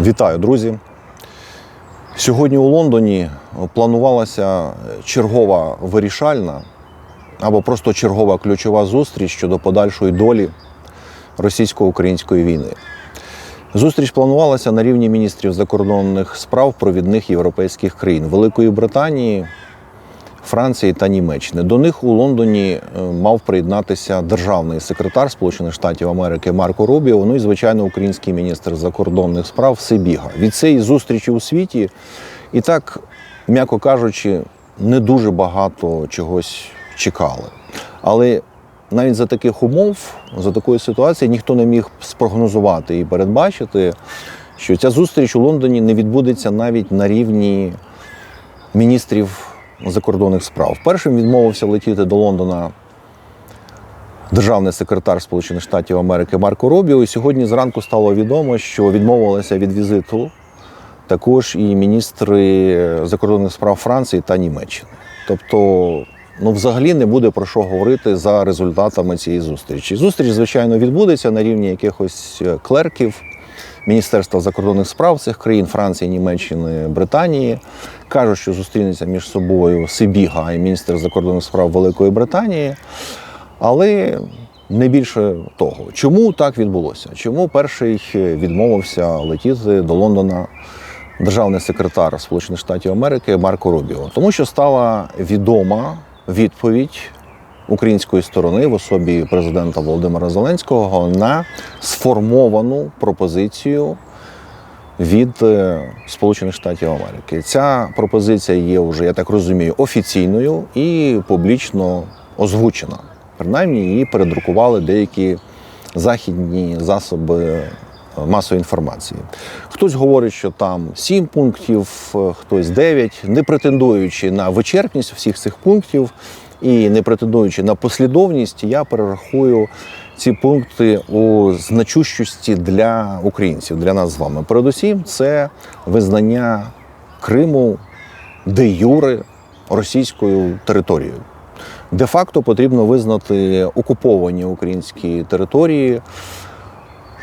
Вітаю, друзі! Сьогодні у Лондоні планувалася чергова вирішальна або просто чергова ключова зустріч щодо подальшої долі російсько-української війни. Зустріч планувалася на рівні міністрів закордонних справ провідних європейських країн Великої Британії, Франції та Німеччини. До них у Лондоні е, мав приєднатися державний секретар Сполучених Штатів Америки Марко Рубіо, ну і звичайно український міністр закордонних справ Сибіга. Від цієї зустрічі у світі і так, м'яко кажучи, не дуже багато чогось чекали. Але навіть за таких умов, за такої ситуації, ніхто не міг спрогнозувати і передбачити, що ця зустріч у Лондоні не відбудеться навіть на рівні міністрів закордонних справ. Першим відмовився летіти до Лондона державний секретар Сполучених Штатів Америки Марко Робіо. І сьогодні зранку стало відомо, що відмовилися від візиту також і міністри закордонних справ Франції та Німеччини. Тобто, ну, взагалі не буде про що говорити за результатами цієї зустрічі. Зустріч, звичайно, відбудеться на рівні якихось е, клерків. Міністерства закордонних справ цих країн Франції, Німеччини, Британії кажуть, що зустрінеться між собою Сибіга і міністр закордонних справ Великої Британії. Але не більше того, чому так відбулося? Чому перший відмовився летіти до Лондона державний секретар Сполучених Штатів Америки Марко Рубіо? Тому що стала відома відповідь української сторони в особі президента Володимира Зеленського на сформовану пропозицію від е, Сполучених Штатів Америки. Ця пропозиція є вже, я так розумію, офіційною і публічно озвучена. Принаймні її передрукували деякі західні засоби е, масової інформації. Хтось говорить, що там сім пунктів, е, хтось дев'ять, не претендуючи на вичерпність всіх цих пунктів і не претендуючи на послідовність, я перерахую ці пункти у значущості для українців, для нас з вами. Передусім, це визнання Криму де юре російською територією. Де-факто потрібно визнати окуповані українські території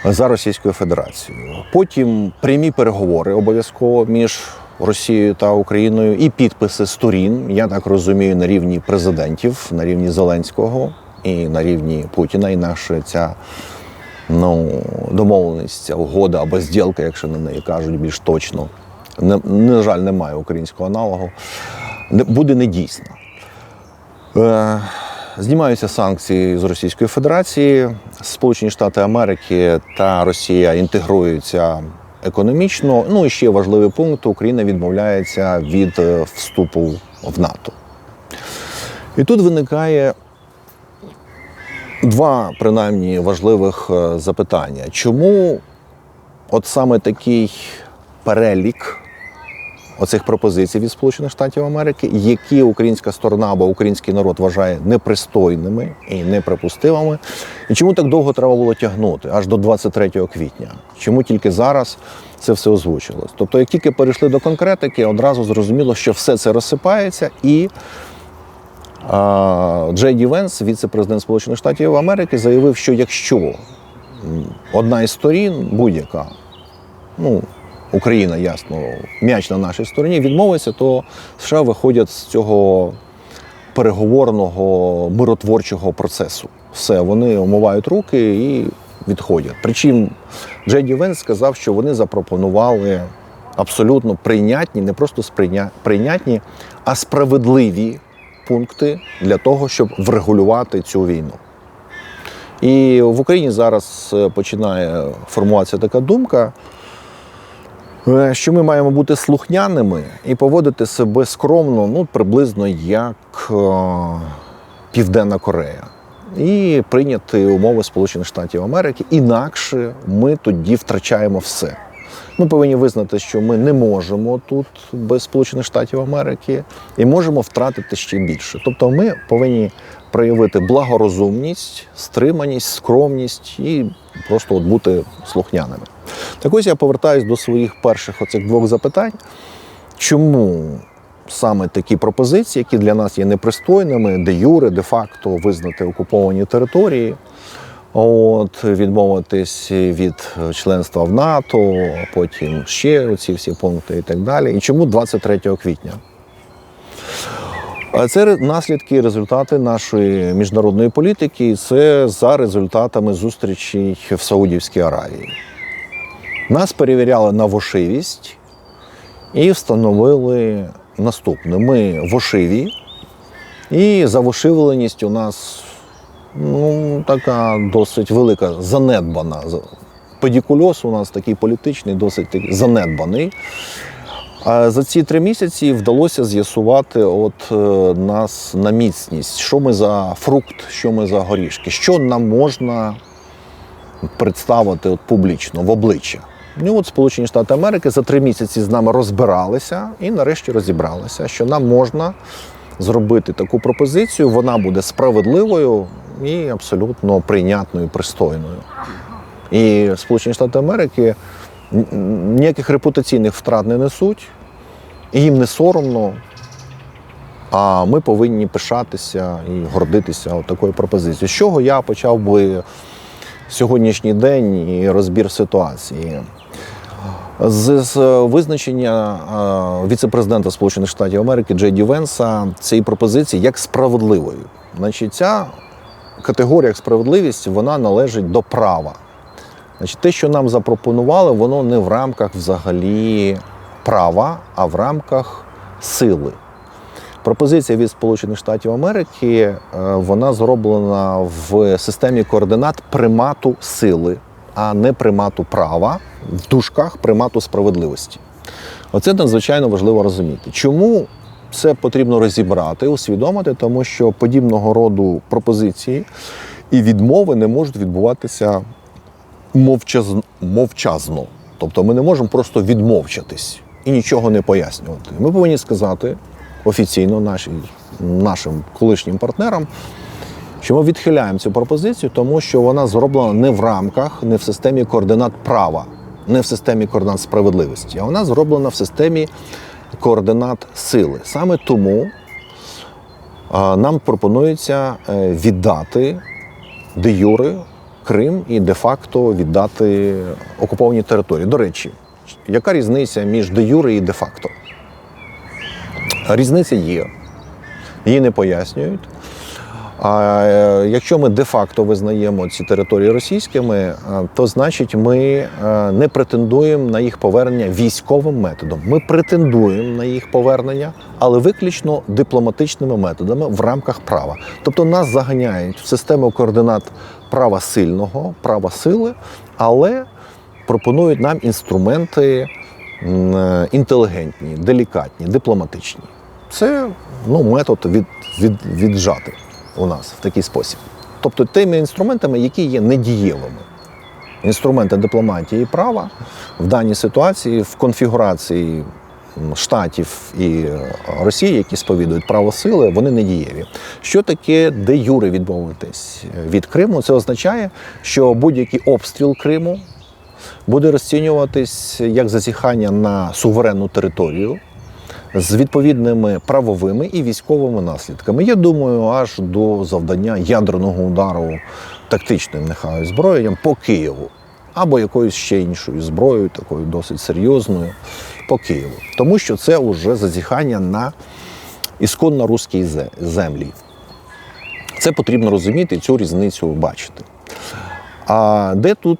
за Російською Федерацією. Потім прямі переговори обов'язково між Росією та Україною і підписи сторін, я так розумію, на рівні президентів, на рівні Зеленського і на рівні Путіна. І наша ця ну, домовленість, ця угода або зділка, якщо на неї кажуть більш точно. Не, на жаль, немає українського аналогу, не- буде недійсна. Е, Знімаються санкції з Російської Федерації. Сполучені Штати Америки та Росія інтегруються економічно. Ну і ще важливий пункт: Україна відмовляється від е, вступу в НАТО. І тут виникає два принаймні важливих е, запитання. Чому от саме такий перелік оцих пропозицій від Сполучених Штатів Америки, які українська сторона або український народ вважає непристойними і неприпустимими. І чому так довго треба було тягнути аж до 23 квітня? Чому тільки зараз це все озвучилось? Тобто, як тільки перейшли до конкретики, одразу зрозуміло, що все це розсипається і. Джей Ді Венс, віце-президент Сполучених Штатів Америки, заявив, що якщо одна із сторін, будь-яка, ну, Україна, ясно, м'яч на нашій стороні, відмовиться, то США виходять з цього переговорного миротворчого процесу. Все, вони омивають руки і відходять. Причому Джей Ді Венс сказав, що вони запропонували абсолютно прийнятні, не просто сприйня- прийнятні, а справедливі пункти для того, щоб врегулювати цю війну. І в Україні зараз е, починає формуватися така думка, е, що ми маємо бути слухняними і поводити себе скромно, ну приблизно як е, Південна Корея. І прийняти умови Сполучених Штатів Америки. Інакше ми тоді втрачаємо все. Ми повинні визнати, що ми не можемо тут без Сполучених Штатів Америки і можемо втратити ще більше. Тобто, ми повинні проявити благорозумність, стриманість, скромність і просто от бути слухняними. Так ось я повертаюсь до своїх перших оцих двох запитань. Чому саме такі пропозиції, які для нас є непристойними, де юре, де факто визнати окуповані території, От, відмовитись від членства в НАТО, потім ще ці всі пункти і так далі. І чому 23 квітня? Це наслідки і результати нашої міжнародної політики, і це за результатами зустрічей в Саудівській Аравії. Нас перевіряли на вошивість і встановили наступне: ми вошиві, і завошивленість у нас ну, така досить велика, занедбана. Педикульоз у нас такий політичний, досить такий занедбаний. А за ці три місяці вдалося з'ясувати от е, нас на міцність, що ми за фрукт, що ми за горішки, що нам можна представити от публічно в обличчя. Ну от Сполучені Штати Америки за три місяці з нами розбиралися і нарешті розібралися, що нам можна зробити таку пропозицію. Вона буде справедливою і абсолютно прийнятною, пристойною. І Сполучені Штати Америки ніяких репутаційних втрат не несуть, і їм не соромно. А ми повинні пишатися і гордитися от такою пропозицією. З чого я почав би сьогоднішній день і розбір ситуації? З, з визначення віце-президента Сполучених Штатів Америки Джей Ді Венса цієї пропозиції як справедливою. Значить, ця категорія як справедливість вона належить до права. Значить, те, що нам запропонували, воно не в рамках взагалі права, а в рамках сили. Пропозиція від Сполучених Штатів Америки е, вона зроблена в системі координат примату сили, а не примату права, в дужках примату справедливості. Оце надзвичайно важливо розуміти. Чому це потрібно розібрати, усвідомити, тому що подібного роду пропозиції і відмови не можуть відбуватися мовчазно, мовчазно. Тобто ми не можемо просто відмовчатись і нічого не пояснювати. Ми повинні сказати офіційно наші, нашим колишнім партнерам, що ми відхиляємо цю пропозицію, тому що вона зроблена не в рамках, не в системі координат права, не в системі координат справедливості, а вона зроблена в системі координат сили. Саме тому нам пропонується е, віддати де юри Крим і де-факто віддати окуповані території. До речі, яка різниця між де юри і де-факто? Різниця є. Її не пояснюють. А е, якщо ми де-факто визнаємо ці території російськими, е, то значить ми е, не претендуємо на їх повернення військовим методом. Ми претендуємо на їх повернення, але виключно дипломатичними методами в рамках права. Тобто нас заганяють в систему координат права сильного, права сили, але пропонують нам інструменти інтелігентні, делікатні, дипломатичні. Це ну, метод від, від, віджати у нас в такий спосіб. Тобто тими інструментами, які є недієвими. Інструменти дипломатії і права в даній ситуації в конфігурації штатів і е, Росії, які сповідують право сили, вони недієві. Що таке де юре відмовитись від Криму? Це означає, що будь-який обстріл Криму буде розцінюватись як зазіхання на суверенну територію з відповідними правовими і військовими наслідками. Я думаю, аж до завдання ядерного удару тактичним нехай зброєнням по Києву або якоюсь ще іншою зброєю, такою досить серйозною по Києву. Тому що це вже зазіхання на ісконно руській землі. Це потрібно розуміти цю різницю бачити. А де тут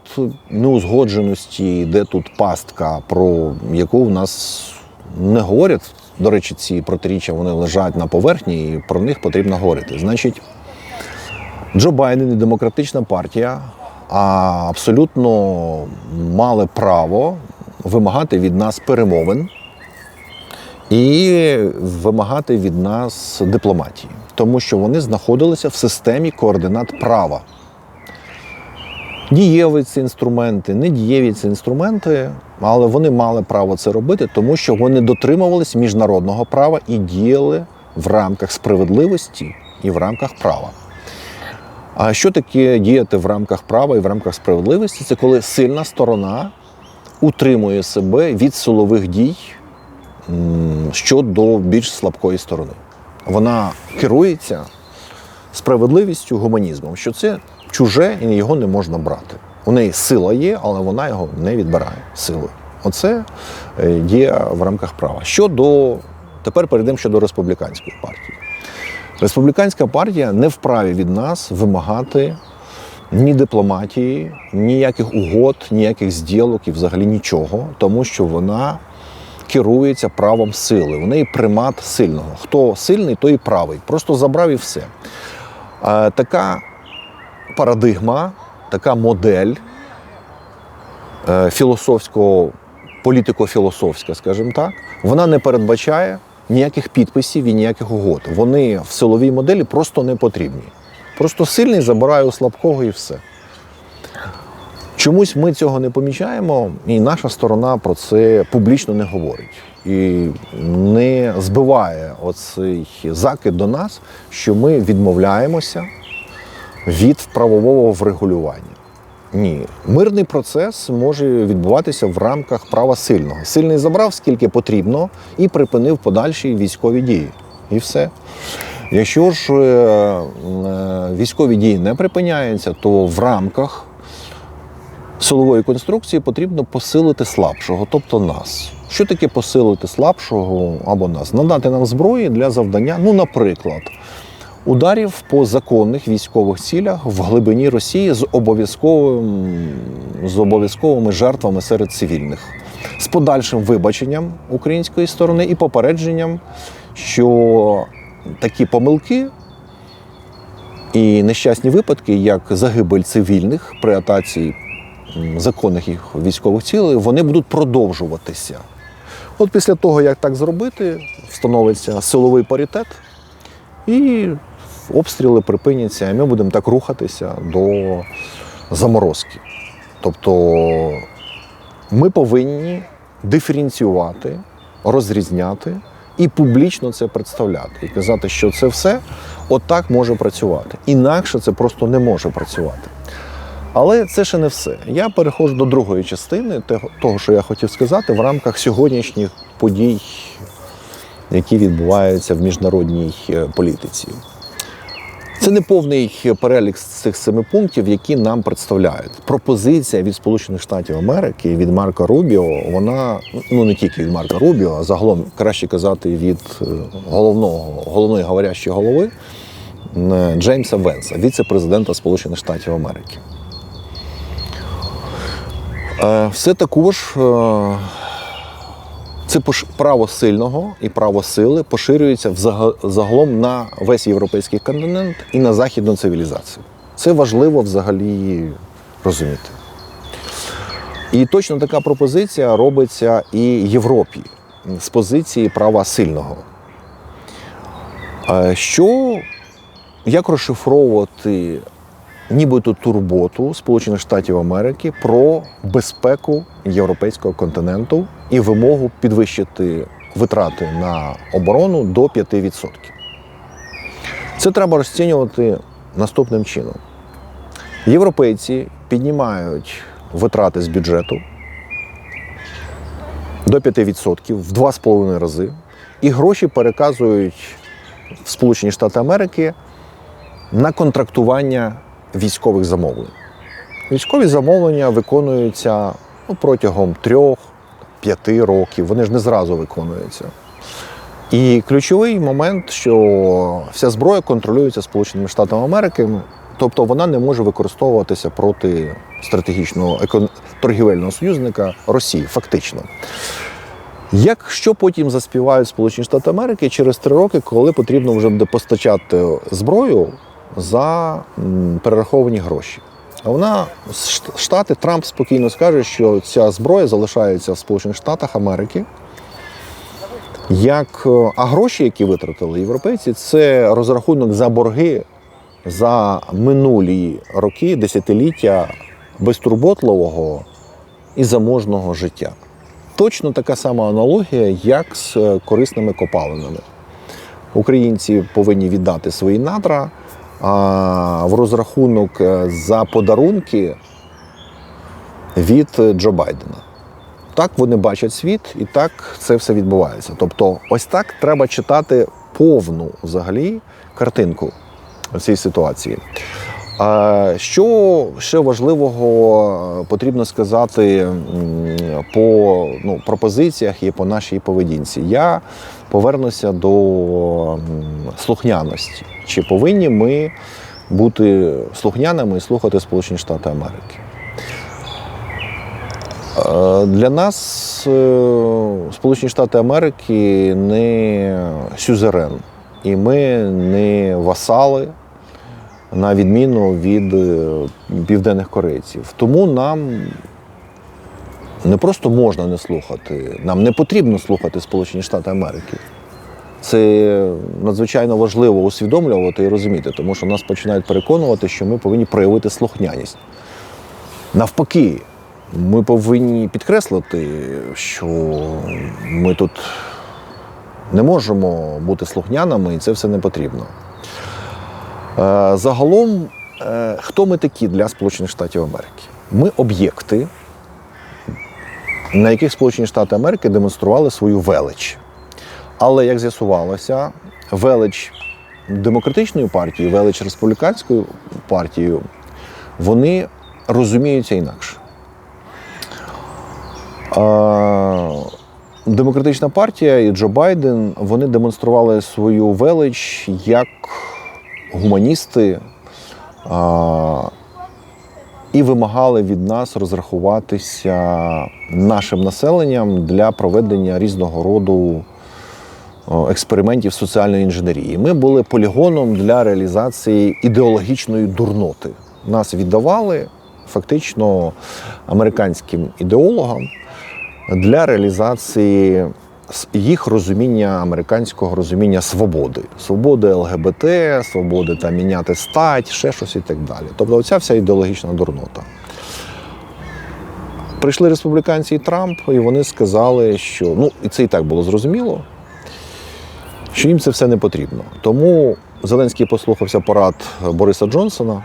неузгодженості, де тут пастка, про яку в нас не говорять? До речі, ці протиріччя вони лежать на поверхні, і про них потрібно говорити. Значить, Джо Байден і демократична партія абсолютно мали право вимагати від нас перемовин і вимагати від нас дипломатії, тому що вони знаходилися в системі координат права. Дієві ці інструменти, не дієві ці інструменти, але вони мали право це робити, тому що вони дотримувались міжнародного права і діяли в рамках справедливості і в рамках права. А що таке діяти в рамках права і в рамках справедливості? Це коли сильна сторона утримує себе від силових дій щодо більш слабкої сторони. Вона керується справедливістю, гуманізмом, що це чуже і його не можна брати. У неї сила є, але вона його не відбирає силою. Оце е, дія в рамках права. Щодо тепер перейдемо щодо республіканської партії. Республіканська партія не вправі від нас вимагати ні дипломатії, ніяких угод, ніяких зділок і взагалі нічого, тому що вона керується правом сили. У неї примат сильного. Хто сильний, той і правий. Просто забрав і все. Е, Така парадигма, така модель е, філософського, політико-філософська, скажімо так, вона не передбачає ніяких підписів і ніяких угод. Вони в силовій моделі просто не потрібні. Просто сильний забирає у слабкого і все. Чомусь ми цього не помічаємо, і наша сторона про це публічно не говорить. І не збиває оцей закид до нас, що ми відмовляємося від правового врегулювання. Ні, мирний процес може відбуватися в рамках права сильного. Сильний забрав скільки потрібно і припинив подальші військові дії. І все. Якщо ж е, е, військові дії не припиняються, то в рамках силової конструкції потрібно посилити слабшого, тобто нас. Що таке посилити слабшого або нас? Надати нам зброї для завдання, ну, наприклад, ударів по законних військових цілях в глибині Росії з обов'язковим з обов'язковими жертвами серед цивільних, з подальшим вибаченням української сторони і попередженням, що такі помилки і нещасні випадки, як загибель цивільних при атаці законних їх військових цілей, вони будуть продовжуватися. От після того, як так зробити, встановиться силовий паритет, і обстріли припиняться, і ми будемо так рухатися до заморозки. Тобто ми повинні диференціювати, розрізняти і публічно це представляти. І казати, що це все отак може працювати. Інакше це просто не може працювати. Але це ще не все. Я переходжу до другої частини того- що я хотів сказати, в рамках сьогоднішніх подій, які відбуваються в міжнародній е, політиці. Це не повний перелік з цих семи пунктів, які нам представляють. Пропозиція від Сполучених Штатів Америки від Марка Рубіо, вона ну не тільки від Марка Рубіо, а загалом краще казати від е, головного головної говорящої голови е, Джеймса Венса, віце-президента Сполучених Штатів Америки. Е, Все також це право сильного і право сили поширюється загалом на весь європейський континент і на західну цивілізацію. Це важливо взагалі розуміти. І точно така пропозиція робиться і Європі з позиції права сильного. Е, Що, як розшифровувати нібито турботу Сполучених Штатів Америки про безпеку європейського континенту і вимогу підвищити витрати на оборону до 5%. Це треба розцінювати наступним чином. Європейці піднімають витрати з бюджету до 5% в 2,5 рази, і гроші переказують в Сполучені Штати Америки на контрактування військових замовлень. Військові замовлення виконуються ну, протягом трьох-п'яти років. Вони ж не зразу виконуються. І ключовий момент, що вся зброя контролюється Сполученими Штатами Америки, тобто вона не може використовуватися проти стратегічного торгівельного союзника Росії, фактично. Якщо потім заспівають Сполучені Штати Америки через три роки, коли потрібно вже буде постачати зброю за перераховані гроші. А вона Штати Трамп спокійно скаже, що ця зброя залишається в Сполучених Штатах Америки. Як, е, а гроші, які витратили європейці, це розрахунок за борги за минулі роки, десятиліття безтурботливого і заможного життя. Точно така сама аналогія, як з е, корисними копалинами. Українці повинні віддати свої надра в розрахунок е, за подарунки від е, Джо Байдена. Так вони бачать світ, і так це все відбувається. Тобто, ось так треба читати повну взагалі картинку цієї ситуації. Що ще важливого потрібно сказати по ну, пропозиціях і по нашій поведінці? Я повернуся до слухняності. Чи повинні ми бути слухняними і слухати Сполучені Штати Америки? Е, Для нас е, Сполучені Штати Америки не сюзерен, і ми не васали, на відміну від е, південних корейців. Тому нам не просто можна не слухати, нам не потрібно слухати Сполучені Штати Америки. Це надзвичайно важливо усвідомлювати і розуміти, тому що нас починають переконувати, що ми повинні проявити слухняність. Навпаки, ми повинні підкреслити, що ми тут не можемо бути слухняними, і це все не потрібно. Е, Загалом, е, хто ми такі для Сполучених Штатів Америки? Ми об'єкти, на яких Сполучені Штати Америки демонстрували свою велич. Але, як з'ясувалося, велич демократичної партії, велич республіканською партією, вони розуміються інакше. Демократична партія і Джо Байден вони демонстрували свою велич як гуманісти і вимагали від нас розрахуватися нашим населенням для проведення різного роду експериментів соціальної інженерії. Ми були полігоном для реалізації ідеологічної дурноти. Нас віддавали фактично американським ідеологам для реалізації їх розуміння американського розуміння свободи, свободи ЛГБТ, свободи там міняти стать, ще щось і так далі. Тобто, оця вся ідеологічна дурнота. Прийшли республіканці і Трамп, і вони сказали, що ну і це і так було зрозуміло, що їм це все не потрібно. Тому Зеленський послухався порад Бориса Джонсона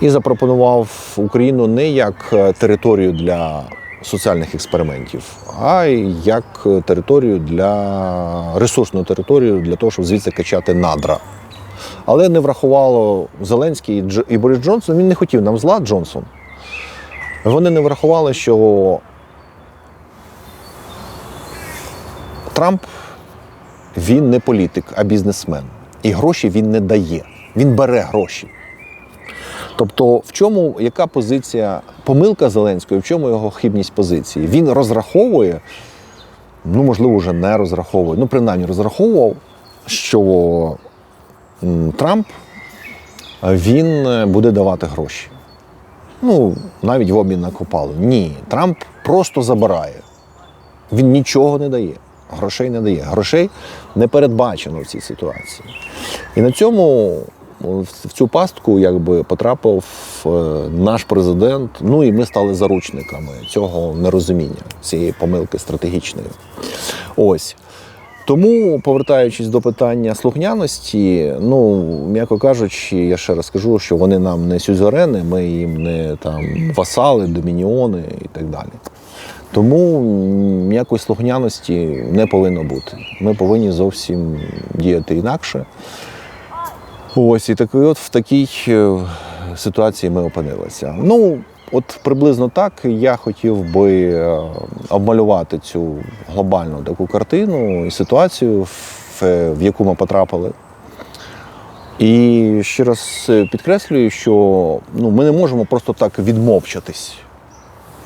і запропонував Україну не як е, територію для соціальних експериментів, а як територію для ресурсну територію для того, щоб звідси качати надра. Але не врахувало Зеленський і Борис Джонсон. Він не хотів нам зла Джонсон. Вони не врахували, що Трамп він не політик, а бізнесмен. І гроші він не дає. Він бере гроші. Тобто, в чому яка позиція, помилка Зеленської, в чому його хибність позиції? Він розраховує, ну можливо, вже не розраховує, ну принаймні розраховував, що Трамп він е, буде давати гроші. Ну, навіть в обмін на копалу. Ні, Трамп просто забирає. Він нічого не дає. Грошей не дає. Грошей не передбачено в цій ситуації. І на цьому в цю пастку якби потрапив е, наш президент. Ну і ми стали заручниками цього нерозуміння, цієї помилки стратегічної. Ось. Тому, повертаючись до питання слухняності, ну, м'яко кажучи, я ще раз скажу, що вони нам не сюзерени, ми їм не там васали, домініони і так далі. Тому м, ніякої слухняності не повинно бути. Ми повинні зовсім діяти інакше. Ось і такий от в такій е, ситуації ми опинилися. Ну, от приблизно так я хотів би е, обмалювати цю глобальну таку картину і ситуацію, в, в яку ми потрапили. І ще раз е, підкреслюю, що ну, ми не можемо просто так відмовчатись.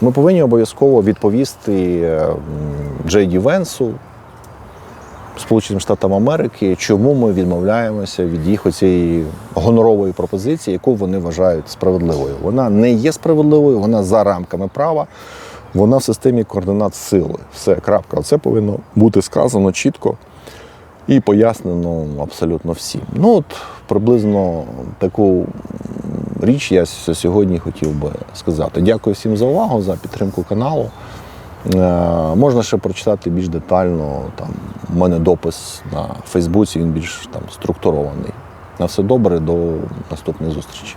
Ми повинні обов'язково відповісти е, м, Джей Ді Венсу, Сполученим Штатам Америки, чому ми відмовляємося від їх оцієї гонорової пропозиції, яку вони вважають справедливою. Вона не є справедливою, вона за рамками права, вона в системі координат сили. Все, крапка. Це повинно бути сказано чітко і пояснено абсолютно всім. Ну от приблизно таку річ я сьогодні хотів би сказати. Дякую всім за увагу, за підтримку каналу. Е, Можна ще прочитати більш детально. Там у мене допис на Фейсбуці, він більш там структурований. На все добре, до наступної зустрічі.